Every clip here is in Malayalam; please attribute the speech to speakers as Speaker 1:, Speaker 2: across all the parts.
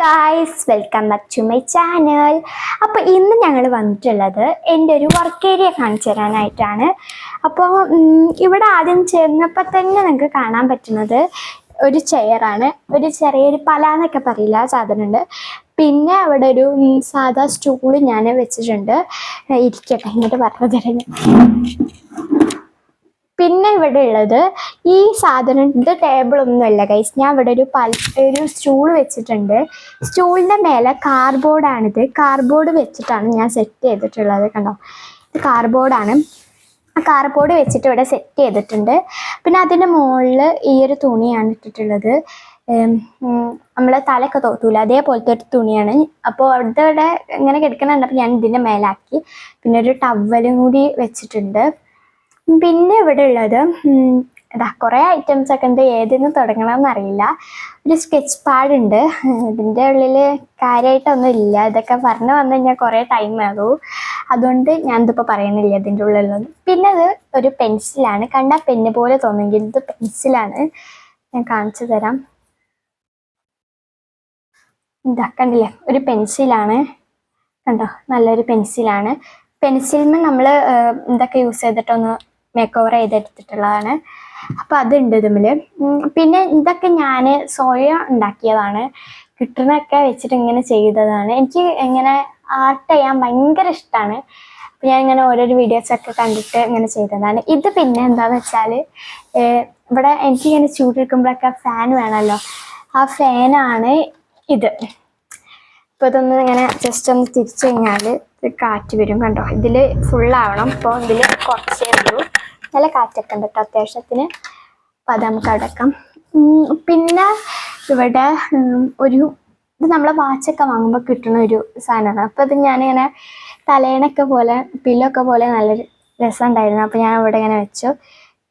Speaker 1: Guys welcome back to my channel അപ്പോൾ ഇന്ന് ഞങ്ങൾ വന്നിട്ടുള്ളത് എന്റെ ഒരു വർക്ക് ഏരിയ കാണിച്ചു തരാനായിട്ടാണ്. അപ്പോൾ ഇവിടെ ആദ്യം ചേർന്നപ്പോൾ തന്നെ നിങ്ങൾക്ക് കാണാൻ പറ്റുന്നത് ഒരു ചെയറാണ് ഒരു ചെറിയൊരു പല എന്നൊക്കെ പറയില്ല സാധനമുണ്ട്. പിന്നെ അവിടെ ഒരു സാധാ സ്റ്റൂൾ ഞാൻ വെച്ചിട്ടുണ്ട്. ഇരിക്കട്ടെ ഇങ്ങോട്ട് പറഞ്ഞു തരാം. പിന്നെ ഇവിടെ ഉള്ളത് ഈ സാധനം ഇത് ടേബിൾ ഒന്നുമല്ല ഗൈസ് ഞാൻ ഇവിടെ ഒരു ഒരു സ്റ്റൂൾ വെച്ചിട്ടുണ്ട്. സ്റ്റൂളിന്റെ മേലെ കാർബോർഡാണിത് കാർബോർഡ് വെച്ചിട്ടാണ് ഞാൻ സെറ്റ് ചെയ്തിട്ടുള്ളത് കണ്ടോ? ഇത് കാർബോർഡാണ് കാർബോർഡ് വെച്ചിട്ട് ഇവിടെ സെറ്റ് ചെയ്തിട്ടുണ്ട്. പിന്നെ അതിന്റെ മുകളിൽ ഈ ഒരു തുണിയാണ് ഇട്ടിട്ടുള്ളത്. നമ്മളെ തലയൊക്കെ തോത്തൂല. അതേപോലത്തെ ഒരു തുണിയാണ്. അപ്പോൾ അവിടെ ഇങ്ങനെ ഇങ്ങനെ അപ്പോൾ ഞാൻ ഇതിന്റെ മേലാക്കി. പിന്നെ ഒരു ടവലും കൂടി വെച്ചിട്ടുണ്ട്. പിന്നെ ഇവിടെ ഉള്ളത് എന്താ കുറേ ഐറ്റംസ് ഒക്കെ ഉണ്ട്. ഏതിന്ന് തുടങ്ങണമെന്ന് അറിയില്ല. ഒരു സ്കെച്ച് പാഡ് ഉണ്ട്. ഇതിന്റെ ഉള്ളിൽ കാര്യമായിട്ടൊന്നും ഇല്ല. ഇതൊക്കെ പറഞ്ഞു വന്നു കഴിഞ്ഞാൽ കുറേ ടൈം ആകും. അതുകൊണ്ട് ഞാൻ ഇതിപ്പോൾ പറയുന്നില്ല ഇതിന്റെ ഉള്ളിലൊന്നും. പിന്നെ അത് ഒരു പെൻസിലാണ് കണ്ട പെന്ന് പോലെ തോന്നുമെങ്കിൽ ഇത് പെൻസിലാണ് ഞാൻ കാണിച്ചു തരാം. ഇതാ കണ്ടില്ലേ? ഒരു പെൻസിലാണ് കണ്ടോ? നല്ലൊരു പെൻസിലാണ് പെൻസിലിന് നമ്മൾ എന്തൊക്കെ യൂസ് ചെയ്തിട്ടൊന്ന് മേക്ക് ചെയ്തെടുത്തിട്ടുള്ളതാണ്. അപ്പോൾ അതുണ്ട് ഇതിൽ പിന്നെ ഇതൊക്കെ ഞാൻ സ്വയം ഉണ്ടാക്കിയതാണ്. കിട്ടുന്നൊക്കെ വെച്ചിട്ട് ഇങ്ങനെ ചെയ്തതാണ്. എനിക്ക് ഇങ്ങനെ ആർട്ട് ചെയ്യാൻ ഭയങ്കര ഇഷ്ടമാണ് അപ്പം ഞാൻ ഇങ്ങനെ ഓരോരോ വീഡിയോസൊക്കെ കണ്ടിട്ട് ഇങ്ങനെ ചെയ്തതാണ്. ഇത് പിന്നെ എന്താണെന്ന് വെച്ചാൽ ഇവിടെ എനിക്കിങ്ങനെ ചൂടെടുക്കുമ്പോഴൊക്കെ ഫാൻ വേണമല്ലോ ആ ഫാനാണ് ഇത്. ഇപ്പോൾ ഇതൊന്ന് ഇങ്ങനെ ജസ്റ്റ് ഒന്ന് തിരിച്ചു കഴിഞ്ഞാൽ ഇത് കാറ്റ് വരും കണ്ടോ? ഇതിൽ ഫുള്ളാവണം ഇപ്പോൾ ഇതിൽ കുറച്ചേ ഉള്ളൂ. നല്ല കാറ്റൊക്കെ ഉണ്ട് കേട്ടോ അത്യാവശ്യത്തിന്. അപ്പൊ അത് നമുക്ക് അടക്കാം. പിന്നെ ഇവിടെ ഒരു ഇത് നമ്മളെ വാച്ചൊക്കെ വാങ്ങുമ്പോൾ കിട്ടുന്ന ഒരു സാധനമാണ്. അപ്പോൾ ഇത് ഞാനിങ്ങനെ തലേണൊക്കെ പോലെ പില്ലൊക്കെ പോലെ നല്ലൊരു രസമുണ്ടായിരുന്നു. അപ്പോൾ ഞാൻ ഇവിടെ ഇങ്ങനെ വെച്ചു.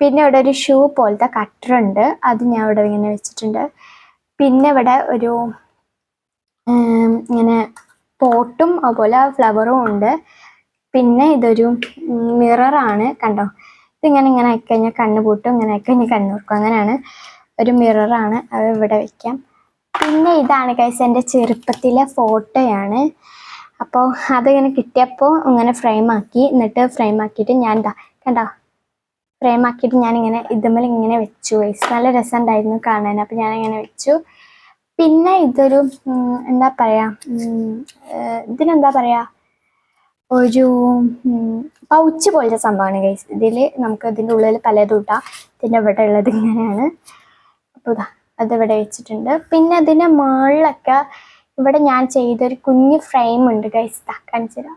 Speaker 1: പിന്നെ ഇവിടെ ഒരു ഷൂ പോലത്തെ കട്ടറുണ്ട്. അത് ഞാൻ ഇവിടെ ഇങ്ങനെ വെച്ചിട്ടുണ്ട്. പിന്നെ ഇവിടെ ഒരു ഇങ്ങനെ പോട്ടും അതുപോലെ ഫ്ലവറും ഉണ്ട്. പിന്നെ ഇതൊരു മിററാണ് കണ്ടോ? ഇതിങ്ങനെ ഇങ്ങനെ ആയിക്കഴിഞ്ഞാൽ കണ്ണ് പൂട്ടും ഇങ്ങനെ ആയിക്കഴിഞ്ഞാൽ കണ്ണ് തുറക്കും അങ്ങനെയാണ് ഒരു മിററാണ് അത് ഇവിടെ വെക്കാം. പിന്നെ ഇതാണ് കൈസ് എന്റെ ചെറുപ്പത്തിലെ ഫോട്ടോയാണ്. അപ്പോൾ അതിങ്ങനെ കിട്ടിയപ്പോൾ ഇങ്ങനെ ഫ്രെയിം ആക്കി. എന്നിട്ട് ഫ്രെയിം ആക്കിയിട്ട് ഞാൻ എന്താ കണ്ടോ? ഫ്രെയിം ആക്കിയിട്ട് ഞാനിങ്ങനെ ഇതുമ്മൽ ഇങ്ങനെ വെച്ചു വയസ്സ് നല്ല രസമുണ്ടായിരുന്നു കാണാൻ. അപ്പോൾ ഞാനിങ്ങനെ വെച്ചു. പിന്നെ ഇതൊരു എന്താ പറയാ ഇതിനെന്താ പറയാ ഒരു പൗച്ച് പോലത്തെ സംഭവമാണ് ഗൈസ് ഇതിൽ നമുക്ക് ഇതിന്റെ ഉള്ളിൽ പലതും ഇട്ടാം ഇതിന്റെ ഇവിടെ ഉള്ളത് ഇങ്ങനെയാണ്. അപ്പോൾ ഇതാ അതിവിടെ വെച്ചിട്ടുണ്ട്. പിന്നെ അതിന്റെ മുകളിലൊക്കെ ഇവിടെ ഞാൻ ചെയ്തൊരു കുഞ്ഞ് ഫ്രെയിം ഉണ്ട് ഗൈസ് ഇതാ കാണിച്ചു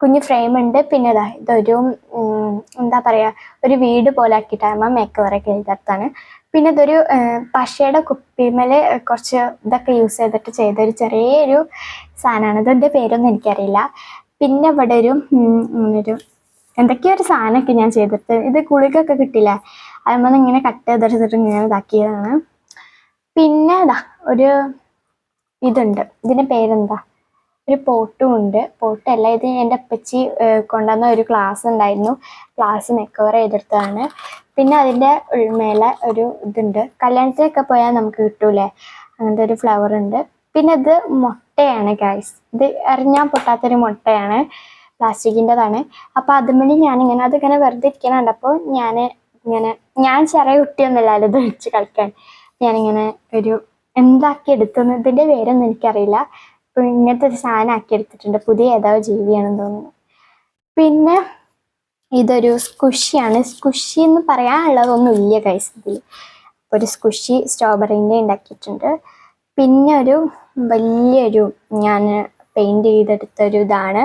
Speaker 1: കുഞ്ഞ് ഫ്രെയിം ഉണ്ട്. പിന്നെ ഇതാ ഇതൊരു എന്താ പറയുക ഒരു വീട് പോലെ ആക്കിയിട്ടാകുമ്പോൾ മേക്ക് ഓവറൊക്കെ ചെയ്തെടുത്താണ് പിന്നെ ഇതൊരു പശയുടെ കുപ്പിമേൽ കുറച്ച് ഇതൊക്കെ യൂസ് ചെയ്തിട്ട് ചെയ്തൊരു ചെറിയൊരു സാധനമാണ് ഇതിന്റെ പേരൊന്നും എനിക്കറിയില്ല. പിന്നെ ഇവിടെ ഒരു ഇങ്ങനൊരു എന്തൊക്കെയോ ഒരു സാധനമൊക്കെ ഞാൻ ചെയ്തിട്ട് ഇത് ഗുളികൊക്കെ കിട്ടില്ല അതുമ്പോൾ ഇങ്ങനെ കട്ട് ചെയ്തെടുത്തിട്ട് ഇങ്ങനെ ഇതാക്കിയതാണ്. പിന്നെ ഇതാ ഒരു ഇതുണ്ട്. ഇതിന്റെ പേരെന്താ? ഒരു പോട്ടും ഉണ്ട്. പോട്ടല്ല ഇത് എന്റെ അപ്പച്ചി കൊണ്ടുവന്ന ഒരു ക്ലാസ് ഉണ്ടായിരുന്നു. ക്ലാസ് മെക്കവർ ചെയ്തെടുത്തതാണ്. പിന്നെ അതിന്റെ ഉൾമേലെ ഒരു ഇതുണ്ട്. കല്യാണത്തിനൊക്കെ പോയാൽ നമുക്ക് കിട്ടൂലേ? അങ്ങനത്തെ ഒരു ഫ്ലവർ ഉണ്ട്. പിന്നെ ഇത് മുട്ടയാണ് ഗൈസ് ഇത് എറിഞ്ഞാൽ പൊട്ടാത്തൊരു മുട്ടയാണ്. പ്ലാസ്റ്റിക്കിന്റെതാണ്. അപ്പോൾ അതുമണി ഞാനിങ്ങനെ അതിങ്ങനെ വെറുതെ ഇരിക്കണ അപ്പോൾ ഞാൻ ഇങ്ങനെ ഞാൻ ചെറിയ കുട്ടിയൊന്നുമില്ലല്ലോ ഇത് വെച്ച് കളിക്കാൻ. ഞാനിങ്ങനെ ഒരു എന്താക്കി എടുത്തെന്ന് ഇതിന്റെ പേരൊന്നും എനിക്കറിയില്ല. അപ്പോൾ ഇങ്ങനത്തെ ഒരു സാധനം ആക്കി എടുത്തിട്ടുണ്ട്. പുതിയ ഏതാവ് ജീവിയാണെന്ന് തോന്നുന്നു. പിന്നെ ഇതൊരു സ്കുഷിയാണ്. സ്കുഷി എന്ന് പറയാനുള്ളതൊന്നും ഇല്ല കൈസ് ഒരു സ്കുഷി സ്ട്രോബെറിന്റെ ഉണ്ടാക്കിയിട്ടുണ്ട്. പിന്നെ ഒരു വലിയൊരു ഞാൻ പെയിന്റ് ചെയ്തെടുത്തൊരു ഇതാണ്.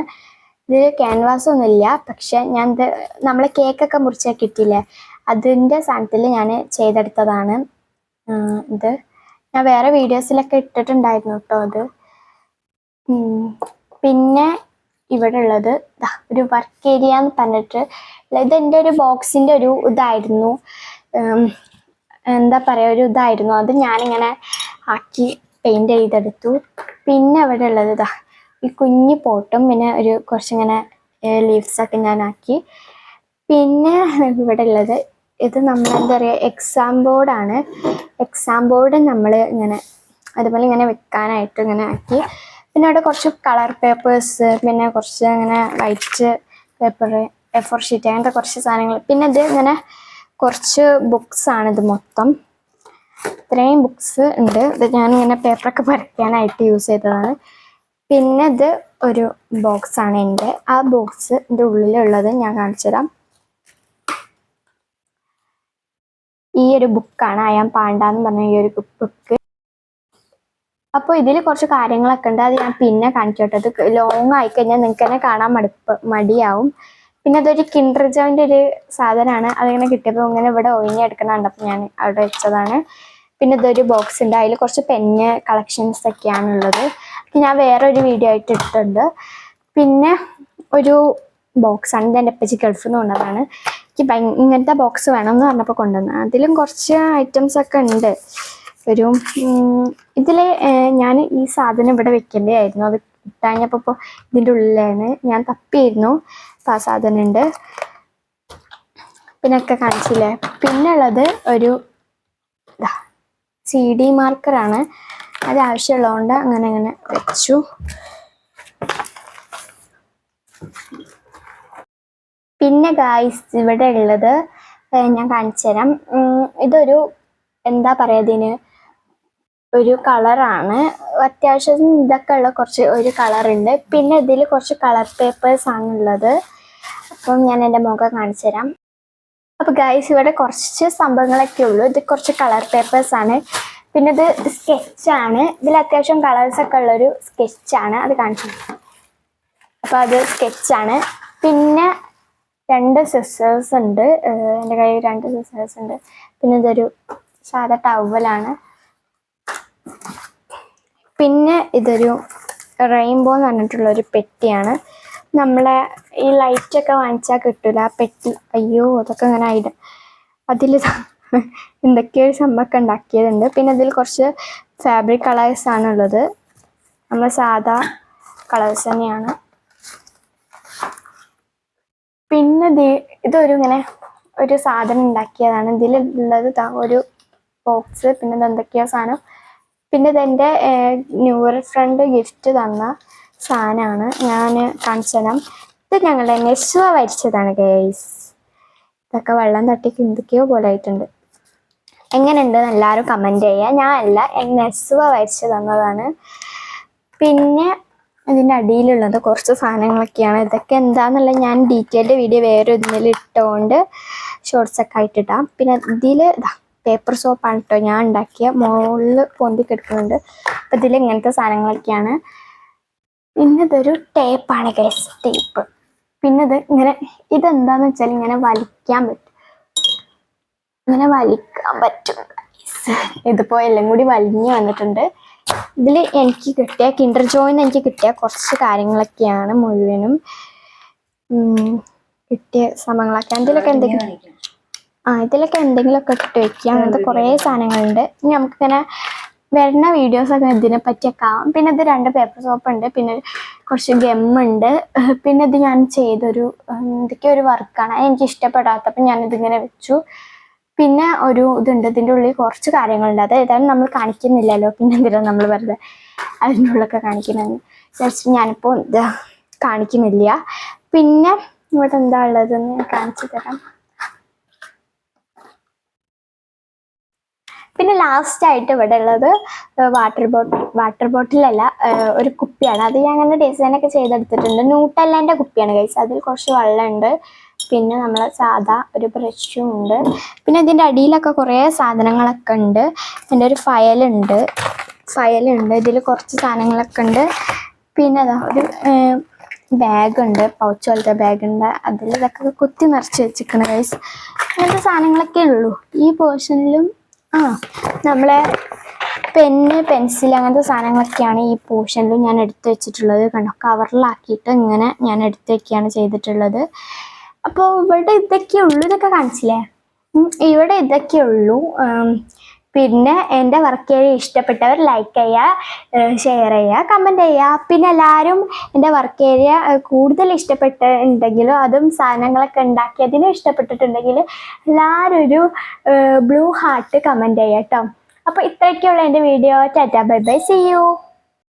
Speaker 1: ഇത് ക്യാൻവാസ് ഒന്നുമില്ല പക്ഷെ ഞാൻ ഇത് നമ്മളെ കേക്കൊക്കെ മുറിച്ചാൽ കിട്ടിയില്ലേ? അതിന്റെ സാധനത്തിൽ ഞാൻ ചെയ്തെടുത്തതാണ്. ഇത്. ഞാൻ വേറെ വീഡിയോസിലൊക്കെ ഇട്ടിട്ടുണ്ടായിരുന്നു കേട്ടോ അത്. പിന്നെ ഇവിടെ ഉള്ളത് ഒരു വർക്ക് ഏരിയ എന്ന് പറഞ്ഞിട്ട് ഇത് എന്റെ ഒരു ബോക്സിന്റെ ഒരു ഇതായിരുന്നു. എന്താ പറയുക ഒരു ഇതായിരുന്നു. അത് ഞാനിങ്ങനെ ആക്കി പെയിന്റ് ചെയ്തെടുത്തു. പിന്നെ അവിടെ ഉള്ളത് ഇതാ ഈ കുഞ്ഞു പോട്ടും പിന്നെ ഒരു കുറച്ചിങ്ങനെ ലീവ്സൊക്കെ ഞാൻ ആക്കി പിന്നെ ഇവിടെ ഉള്ളത് ഇത് നമ്മൾ എന്താ പറയുക എക്സാം ബോർഡാണ് എക്സാം ബോർഡ് നമ്മൾ ഇങ്ങനെ അതുപോലെ ഇങ്ങനെ വെക്കാനായിട്ട് ഇങ്ങനെ ആക്കി. പിന്നെ അവിടെ കുറച്ച് കളർ പേപ്പേഴ്സ് പിന്നെ കുറച്ച് അങ്ങനെ white paper A four sheet അങ്ങനത്തെ കുറച്ച് സാധനങ്ങൾ. പിന്നെ ഇത് ഇങ്ങനെ കുറച്ച് ബുക്സ് ഇത് മൊത്തം. ഇത്രയും ബുക്സ് ഉണ്ട്. ഇത് ഞാനിങ്ങനെ പേപ്പറൊക്കെ വരയ്ക്കാനായിട്ട് യൂസ് ചെയ്തതാണ്. പിന്നെ ഇത് ഒരു ബോക്സ് ആണ് എന്റെ. ആ ബോക്സ് എന്റെ ഉള്ളിലുള്ളത് ഞാൻ കാണിച്ചു തരാം. ഈ ഒരു ബുക്കാണ് അയാൻ പാണ്ട എന്ന് പറഞ്ഞ ഈ ഒരു ബുക്ക് അപ്പോൾ ഇതിൽ കുറച്ച് കാര്യങ്ങളൊക്കെ ഉണ്ട്. അത് ഞാൻ പിന്നെ കാണിക്കട്ടെ. അത് ലോങ് ആയി കഴിഞ്ഞാൽ നിങ്ങൾക്ക് തന്നെ കാണാൻ മടുപ്പ് മടിയാവും. പിന്നെ അതൊരു കിൻഡർ ഒരു സാധനമാണ്. അതിങ്ങനെ കിട്ടിയപ്പോൾ ഇങ്ങനെ ഇവിടെ ഒഴിഞ്ഞെടുക്കണുണ്ട് അപ്പോൾ ഞാൻ അവിടെ വെച്ചതാണ്. പിന്നെ ഇതൊരു ബോക്സ് ഉണ്ട്. അതിൽ കുറച്ച് പെന്ന് കളക്ഷൻസ് ഒക്കെയാണ് ഉള്ളത് ഞാൻ വേറെ ഒരു വീഡിയോ ആയിട്ട് ഇട്ടിട്ടുണ്ട്. പിന്നെ ഒരു ബോക്സ് ആണ്. ഇത് എന്റെ അപ്പച്ചി ഗൾഫിൽ നിന്ന് കൊണ്ടതാണ് എനിക്ക് ഇങ്ങനത്തെ ബോക്സ് വേണം എന്ന് പറഞ്ഞപ്പോൾ കൊണ്ടുവന്നത് അതിലും കുറച്ച് ഐറ്റംസ് ഒക്കെ ഉണ്ട്. ഒരു ഇതിൽ ഞാൻ ഈ സാധനം ഇവിടെ വെക്കേണ്ടതായിരുന്നു. അത് കിട്ടാഞ്ഞപ്പോൾ ഇപ്പോൾ ഇതിന്റെ ഉള്ളിലാണ്. ഞാൻ തപ്പിയായിരുന്നു അപ്പോൾ ആ സാധനം ഉണ്ട് പിന്നെ ഒക്കെ കാണിച്ചില്ലേ? പിന്നെ ഉള്ളത് ഒരു സി ഡി മാർക്കറാണ്. അത് ആവശ്യമുള്ളതുകൊണ്ട് അങ്ങനെ അങ്ങനെ വെച്ചു. പിന്നെ ഗായ്സ് ഇവിടെ ഉള്ളത് ഞാൻ കാണിച്ചു തരാം ഇതൊരു എന്താ പറയുക ഇതിന്? ഒരു കളറാണ്. അത്യാവശ്യം ഇതൊക്കെ ഉള്ള കുറച്ച് ഒരു കളറുണ്ട്. പിന്നെ ഇതിൽ കുറച്ച് കളർ പേപ്പേഴ്സ് ആണ് ഉള്ളത്. അപ്പം ഞാൻ എന്റെ മുഖം കാണിച്ചു തരാം. അപ്പോൾ ഗൈസ് ഇവിടെ കുറച്ച് സംഭവങ്ങളൊക്കെ ഉള്ളൂ. ഇത് കുറച്ച് കളർ പേപ്പേഴ്സ് ആണ്. പിന്നെ ഇത് സ്കെച്ചാണ് ഇതിൽ അത്യാവശ്യം കളേഴ്സ് ഒക്കെ ഉള്ളൊരു സ്കെച്ചാണ് അത് കാണിച്ചു അപ്പം അത് സ്കെച്ചാണ് പിന്നെ രണ്ട് സിസ്റ്റേഴ്സ് ഉണ്ട്. എന്റെ കയ്യിൽ രണ്ട് സിസ്റ്റേഴ്സ് ഉണ്ട്. പിന്നെ ഇതൊരു സാധാ ടവലാണ് പിന്നെ ഇതൊരു റെയിൻബോ എന്ന് പറഞ്ഞിട്ടുള്ള ഒരു പെട്ടിയാണ്. നമ്മളെ ഈ ലൈറ്റൊക്കെ വാങ്ങിച്ചാൽ കിട്ടൂല. ആ പെട്ടി അയ്യോ അതൊക്കെ അങ്ങനെ ആയിട്ട് അതിൽ എന്തൊക്കെയോ ഒരു സംഭവമൊക്കെ ഉണ്ടാക്കിയതുണ്ട്. പിന്നെ ഇതിൽ കുറച്ച് ഫാബ്രിക് കളേഴ്സ് ഉള്ളത്. നമ്മൾ സാധാ കളേഴ്സ് തന്നെയാണ്. പിന്നെ ഇതൊരു ഇങ്ങനെ ഒരു സാധനം ഉണ്ടാക്കിയതാണ്. ഇതിലുള്ളത് ഒരു ബോക്സ് പിന്നെ എന്തൊക്കെയോ സാധനം. പിന്നെ ഇതെന്റെ ന്യൂ ഇയർ ഫ്രണ്ട് ഗിഫ്റ്റ് തന്ന സാധനമാണ് ഞാൻ കാണിച്ചു ഇത് ഞങ്ങളുടെ നെസ്വ വരച്ചതാണ് ഗൈസ് ഇതൊക്കെ വെള്ളം തട്ടി എന്തൊക്കെയോ പോലെ ആയിട്ടുണ്ട്. എങ്ങനെയുണ്ട് എല്ലാവരും കമന്റ് ചെയ്യുക ഞാൻ അല്ല നെസ്വ വരച്ച് തന്നതാണ്. പിന്നെ ഇതിന്റെ അടിയിലുള്ളത് കുറച്ച് സാധനങ്ങളൊക്കെയാണ്. ഇതൊക്കെ എന്താണെന്നുള്ള ഞാൻ ഡീറ്റെയിൽഡ് വീഡിയോ വേറെ ഇതിൽ ഇട്ടുകൊണ്ട് ഷോർട്സൊക്കെ ആയിട്ടിടാം പിന്നെ ഇതിൽ പേപ്പർ സോപ്പാണ് കേട്ടോ ഞാൻ ഉണ്ടാക്കിയ. മുകളിൽ പൊന്തി അപ്പം ഇതിൽ ഇങ്ങനത്തെ സാധനങ്ങളൊക്കെയാണ്. പിന്നെ ഇതൊരു ടേപ്പാണ് ഗൈസ് ടേപ്പ് പിന്നെ ഇത് ഇങ്ങനെ ഇതെന്താന്ന് വെച്ചാൽ ഇങ്ങനെ വലിക്കാൻ പറ്റും. ഇങ്ങനെ വലിക്കാൻ പറ്റും ഇതിപ്പോൾ ഇതിപ്പോ എല്ലാം കൂടി വലിഞ്ഞു വന്നിട്ടുണ്ട്. ഇതിൽ എനിക്ക് കിട്ടിയ കിൻഡർ ജോയിൻ എനിക്ക് കിട്ടിയ കുറച്ച് കാര്യങ്ങളൊക്കെയാണ് മുഴുവനും. കിട്ടിയ സംഭവങ്ങളൊക്കെ. ഇതിലൊക്കെ എന്തെങ്കിലും ആ ഇതിലൊക്കെ എന്തെങ്കിലുമൊക്കെ ഇട്ട് വെക്കുക. അങ്ങനത്തെ കുറേ സാധനങ്ങളുണ്ട്. ഇനി നമുക്കിങ്ങനെ വരുന്ന വീഡിയോസൊക്കെ ഇതിനെ പറ്റിയൊക്കെ ആവാം. പിന്നെ ഇത് രണ്ട് പേപ്പർ സോപ്പ് ഉണ്ട്. പിന്നെ കുറച്ച് ഗമ്മുണ്ട് പിന്നെ ഇത് ഞാൻ ചെയ്തൊരു എന്തൊക്കെയോ ഒരു വർക്കാണ് എനിക്ക് ഇഷ്ടപ്പെടാത്തപ്പോൾ ഞാനിതിങ്ങനെ വെച്ചു. പിന്നെ ഒരു ഇതുണ്ട്. ഇതിന്റെ ഉള്ളിൽ കുറച്ച് കാര്യങ്ങളുണ്ട്. അത് ഏതായാലും നമ്മൾ കാണിക്കുന്നില്ലല്ലോ. പിന്നെ എന്തിനാണ് നമ്മൾ വെറുതെ അതിന്റെ ഉള്ളൊക്കെ കാണിക്കുന്നതെന്ന് ജസ്റ്റ് ഞാനിപ്പോൾ ഇത് കാണിക്കുന്നില്ല. പിന്നെ ഇവിടെ എന്താ ഉള്ളതെന്ന് ഞാൻ കാണിച്ചു തരാം. പിന്നെ ലാസ്റ്റ് ആയിട്ട് ഇവിടെ ഉള്ളത് വാട്ടർ ബോട്ടിൽ വാട്ടർ ബോട്ടിലല്ല ഒരു കുപ്പിയാണ്. അത് ഞാൻ അങ്ങനെ ഡിസൈൻ ഒക്കെ ചെയ്തെടുത്തിട്ടുണ്ട്. ന്യൂട്ടല്ലന്റെ കുപ്പിയാണ് കഴിച്ചത് അതിൽ കുറച്ച് വെള്ളമുണ്ട്. പിന്നെ നമ്മൾ സാധാ ഒരു ബ്രഷും ഉണ്ട്. പിന്നെ ഇതിന്റെ അടിയിലൊക്കെ കുറേ സാധനങ്ങളൊക്കെ ഉണ്ട്. പിന്നെ ഒരു ഫയലുണ്ട്. ഫയലുണ്ട്. ഇതിൽ കുറച്ച് സാധനങ്ങളൊക്കെ ഉണ്ട്. പിന്നെ അതാ ഒരു ബാഗുണ്ട് പൗച്ച് പോലത്തെ ബാഗുണ്ട് അതിൽ ഇതൊക്കെ കുത്തി നിറച്ച് വെച്ചിരിക്കണ ഗൈസ് അങ്ങനത്തെ സാധനങ്ങളൊക്കെ ഉള്ളൂ. ഈ പോർഷനിലും ആ നമ്മളെ പെന്ന് പെൻസിൽ അങ്ങനത്തെ സാധനങ്ങളൊക്കെയാണ് ഈ പോർഷനിൽ ഞാൻ എടുത്തു വെച്ചിട്ടുള്ളത്. കണ്ടോ? കവറിലാക്കിയിട്ട് ഇങ്ങനെ ഞാൻ എടുത്ത് വെക്കുകയാണ് ചെയ്തിട്ടുള്ളത്. അപ്പോൾ ഇവിടെ ഇതൊക്കെ ഉള്ളൂ ഇതൊക്കെ കാണിച്ചില്ലേ ഇവിടെ ഇതൊക്കെ ഉള്ളൂ പിന്നെ എന്റെ വർക്ക് ഏരിയ ഇഷ്ടപ്പെട്ടവർ ലൈക്ക് ചെയ്യുക ഷെയർ ചെയ്യുക കമന്റ് ചെയ്യുക. പിന്നെ എല്ലാവരും എന്റെ വർക്ക് ഏരിയ കൂടുതൽ ഇഷ്ടപ്പെട്ടിട്ടുണ്ടെങ്കിലും അതും സാധനങ്ങളൊക്കെ ഉണ്ടാക്കിയതിനും ഇഷ്ടപ്പെട്ടിട്ടുണ്ടെങ്കിൽ എല്ലാവരും ഒരു ബ്ലൂ ഹാർട്ട് കമന്റ് ചെയ്യുക കേട്ടോ അപ്പോൾ ഇത്രയൊക്കെയുള്ള എന്റെ video tata bye bye see you